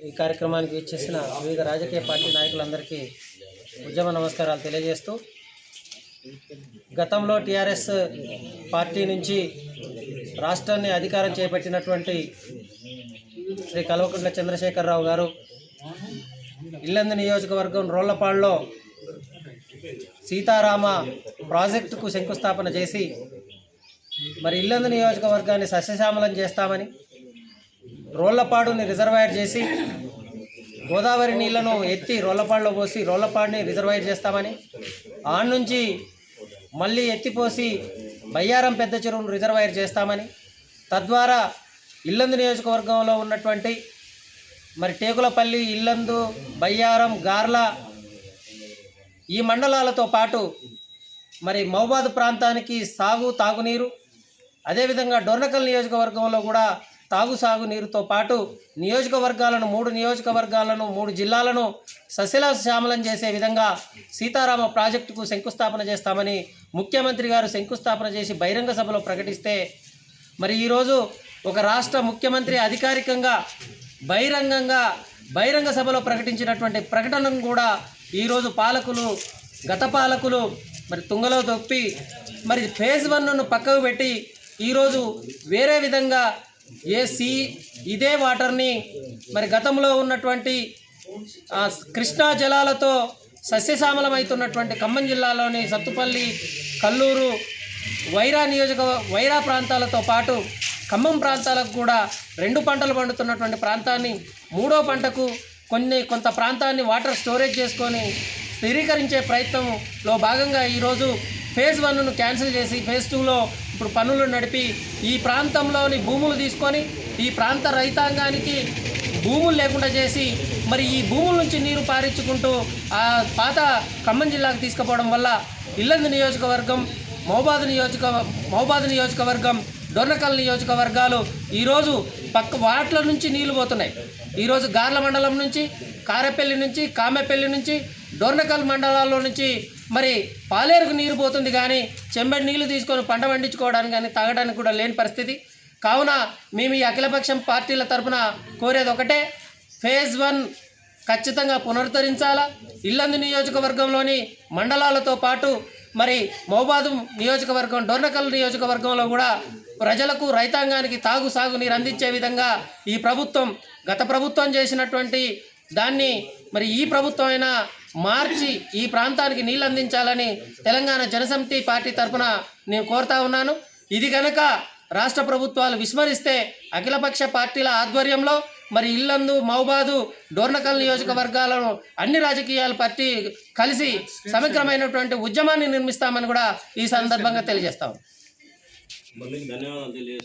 ఈ కార్యక్రమానికి ఇచ్చేసిన వివిధ రాజకీయ పార్టీ నాయకులందరికీ ఉద్యమ నమస్కారాలు తెలియజేస్తూ గతంలో టీఆర్ఎస్ పార్టీ నుంచి రాష్ట్రాన్ని అధికారం చేపట్టినటువంటి శ్రీ కల్వకుంట్ల చంద్రశేఖరరావు గారు ఇల్లందు నియోజకవర్గం రోళ్ళపాడులో సీతారామ ప్రాజెక్టుకు శంకుస్థాపన చేసి మరి ఇల్లందు నియోజకవర్గాన్ని సస్యశ్యామలం చేస్తామని రోళ్ళపాడుని రిజర్వాయర్ చేసి గోదావరి నీళ్ళను ఎత్తి రోళ్ళపాడులో పోసి రోళ్ళపాడుని రిజర్వాయర్ చేస్తామని ఆడ నుంచి మళ్ళీ ఎత్తిపోసి బయ్యారం పెద్ద చెరువును రిజర్వాయర్ చేస్తామని తద్వారా ఇల్లందు నియోజకవర్గంలో ఉన్నటువంటి మరి టేకులపల్లి ఇల్లందు బయ్యారం గార్ల ఈ మండలాలతో పాటు మరి మహబాద్ ప్రాంతానికి సాగు తాగునీరు అదేవిధంగా డొర్నకల్ నియోజకవర్గంలో కూడా తాగు సాగునీరుతో పాటు నియోజకవర్గాలను మూడు నియోజకవర్గాలను మూడు జిల్లాలను సస్యశ్యామలం చేసే విధంగా సీతారామ ప్రాజెక్టుకు శంకుస్థాపన చేస్తామని ముఖ్యమంత్రి గారు శంకుస్థాపన చేసి బహిరంగ సభలో ప్రకటిస్తే మరి ఈరోజు ఒక రాష్ట్ర ముఖ్యమంత్రి అధికారికంగా బహిరంగంగా బహిరంగ సభలో ప్రకటించినటువంటి ప్రకటనను కూడా ఈరోజు పాలకులు గత పాలకులు మరి తుంగలో తొప్పి మరి ఫేజ్ వన్ను పక్కకు పెట్టి ఈరోజు వేరే విధంగా ఏ సీ ఇదే వాటర్ని మరి గతంలో ఉన్నటువంటి కృష్ణా జలాలతో సస్యశ్యామలమవుతున్నటువంటి ఖమ్మం జిల్లాలోని సత్తుపల్లి కల్లూరు వైరా నియోజక వైరా ప్రాంతాలతో పాటు ఖమ్మం ప్రాంతాలకు కూడా రెండు పంటలు పండుతున్నటువంటి ప్రాంతాన్ని మూడో పంటకు కొన్ని కొంత ప్రాంతాన్ని వాటర్ స్టోరేజ్ చేసుకొని స్థిరీకరించే ప్రయత్నంలో భాగంగా ఈరోజు ఫేజ్ వన్ను క్యాన్సిల్ చేసి ఫేజ్ టూలో ఇప్పుడు పనులు నడిపి ఈ ప్రాంతంలోని భూములు తీసుకొని ఈ ప్రాంత రైతాంగానికి భూములు లేకుండా చేసి మరి ఈ భూముల నుంచి నీరు పారించుకుంటూ ఆ పాత ఖమ్మం జిల్లాకు తీసుకుపోవడం వల్ల ఇల్లందు నియోజకవర్గం మహబాద్ నియోజక మహబాద్ నియోజకవర్గం డొర్నకల్ నియోజకవర్గాలు ఈరోజు పక్క వాట్ల నుంచి నీళ్ళు పోతున్నాయి. ఈరోజు గార్ల మండలం నుంచి కారెపల్లి నుంచి కామెపల్లి నుంచి డోర్నకల్ మండలాల్లో నుంచి మరి పాలేరుకు నీరు పోతుంది కానీ చెంబడి నీళ్ళు తీసుకొని పంట పండించుకోవడానికి కానీ తాగడానికి కూడా లేని పరిస్థితి. కావున మేము ఈ అఖిలపక్షం పార్టీల తరపున కోరేది ఒకటే ఫేజ్ వన్ ఖచ్చితంగా పునరుద్ధరించాలా? ఇల్లందు నియోజకవర్గంలోని మండలాలతో పాటు మరి మహబాదు నియోజకవర్గం డోర్నకల్ నియోజకవర్గంలో కూడా ప్రజలకు రైతాంగానికి తాగు సాగు నీరు అందించే విధంగా ఈ ప్రభుత్వం గత ప్రభుత్వం చేసినటువంటి దాన్ని మరి ఈ ప్రభుత్వం అయినా మార్చి ఈ ప్రాంతానికి నీళ్ళు అందించాలని తెలంగాణ జనసమితి పార్టీ తరఫున నేను కోరుతా ఉన్నాను. ఇది కనుక రాష్ట్ర ప్రభుత్వాలు విస్మరిస్తే అఖిలపక్ష పార్టీల ఆధ్వర్యంలో మరి ఇల్లందు మౌబాదు డోర్నకల్ నియోజకవర్గాలను అన్ని రాజకీయాల పార్టీ కలిసి సమగ్రమైనటువంటి ఉద్యమాన్ని నిర్మిస్తామని కూడా ఈ సందర్భంగా తెలియజేస్తాం.